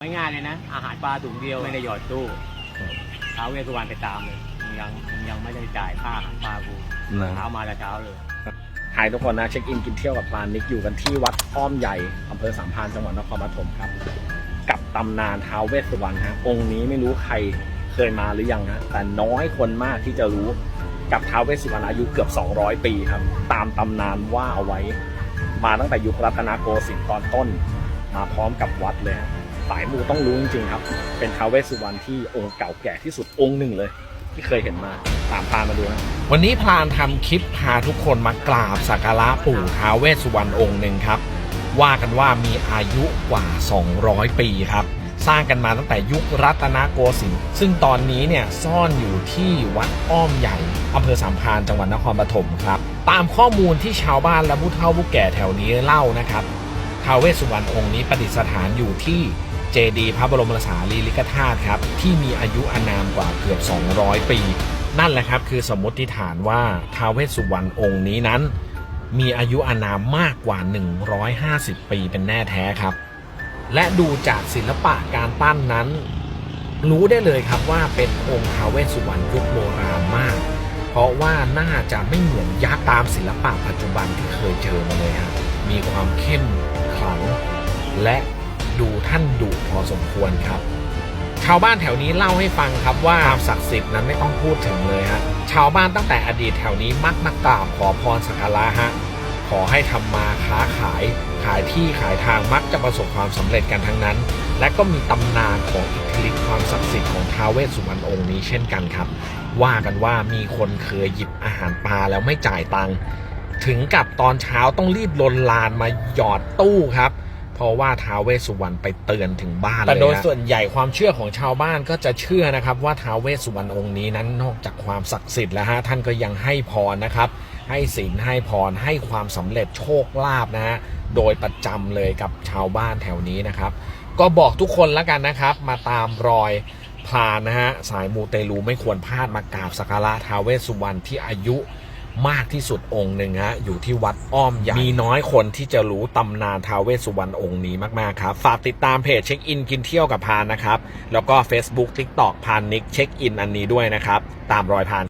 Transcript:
ไม่ง่ายเลยนะ อาหารปลาถุงเดียวไม่ได้หยอดตู้ท้าวเวสสุวรรณไปตามเลยมึงยังมึงยังไม่ได้จ่ายค่าอาหารปลากูนะเช้ามาแต่เช้าเลยหายทุกคนนะเช็คอินกินเที่ยวกับพลานนิกอยู่กันที่วัดอ้อมใหญ่อำเภอสามพรานจังหวัดนครปฐมครับ กับตำนานท้าวเวสสุวรรณฮะองค์นี้ไม่รู้ใครเคยมาหรือยังฮะแต่น้อยคนมากที่จะรู้กับท้าวเวสสุวรรณอายุเกือบ 200 ปีครับ ตามตำนานว่าเอาไว้ มาตั้งแต่ยุครัตนโกสินทร์ตอนต้น มาพร้อมกับวัดเลยฮะ สายมูต้องรู้จริงๆครับ เป็นท้าวเวสสุวรรณที่องค์เก่าแก่ที่สุดองค์หนึ่งเลย ที่เคยเห็นมาตามพานมาดูนะวันนี้พลานทำคลิปพาทุกคนมากราบสักการะปู่ท้าวเวสสุวรรณองค์หนึ่งครับ ว่ากันว่ามีอายุกว่า 200 ปีครับ สร้างกันมาตั้งแต่ยุครัตนโกสินทร์ซึ่งตอนนี้เนี่ยซ่อนอยู่ที่วัดอ้อมใหญ่อำเภอสามพานจังหวัดนครปฐมครับ ตามข้อมูลที่ชาวบ้านและผู้เฒ่าผู้แก่แถวนี้เล่านะครับท้าวเวสสุวรรณองค์นี้ประดิษฐานอยู่ที่ เจดีย์พระบรมสารีริกธาตุครับ ที่มีอายุอานามกว่าเกือบ 200 ปี นั่นแหละครับ คือสมมติฐานว่าท้าวเวสสุวรรณองค์นี้นั้น มีอายุอานามมากกว่า 150 ปีเป็นแน่แท้ครับ และดูจากศิลปะการปั้นนั้น รู้ได้เลยครับว่าเป็นองค์ท้าวเวสสุวรรณยุคโบราณมาก เพราะว่าน่าจะไม่เหมือนยักษ์ตามศิลปะปัจจุบันที่เคยเจอมาเลยฮะมีความเข้มขลังและ ดูท่านดุพอสมควรครับ ชาวบ้านแถวนี้เล่าให้ฟังครับว่าความศักดิ์สิทธิ์นั้นไม่ต้องพูดถึงเลยฮะชาวบ้านตั้งแต่อดีตแถวนี้มักมากราบขอพรสักการะฮะขอให้ทำมาค้าขาย ขายที่ขายทางมักจะประสบความสำเร็จกันทั้งนั้น และก็มีตำนานของอิทธิฤทธิ์ความศักดิ์สิทธิ์ของท้าวเวสสุวรรณองค์นี้เช่นกันครับ ว่ากันว่ามีคนเคยหยิบอาหารปลาแล้วไม่จ่ายตังค์ถึงกับตอนเช้าต้องรีบลนลานมาหยอดตู้ครับ เพราะว่าท้าวเวสสุวรรณไปเตือนถึงบ้านเลยแต่โดยส่วนใหญ่ความเชื่อของชาวบ้านก็จะเชื่อนะครับว่าท้าวเวสสุวรรณองค์นี้นั้นนอกจากความศักดิ์สิทธิ์แล้วฮะท่านก็ยังให้พรนะครับ ให้ศีลให้พรให้ความสำเร็จโชคลาภนะฮะโดยประจำเลยกับชาวบ้านแถวนี้นะครับ ก็บอกทุกคนแล้วกันนะครับ มาตามรอยพรานนะฮะสายมูเตลูไม่ควรพลาดมากราบสักการะท้าวเวสสุวรรณที่อายุ มากที่สุดองค์หนึ่งฮะอยู่ที่วัดอ้อมใหญ่มีน้อยคนที่จะรู้ตำนานท้าวเวสสุวรรณองค์นี้มาก ๆ ครับ ฝากติดตามเพจเช็คอินกินเที่ยวกับพานนะครับ แล้วก็ Facebook TikTok พานนิกเช็คอินอันนี้ด้วยนะครับ ตามรอยพาน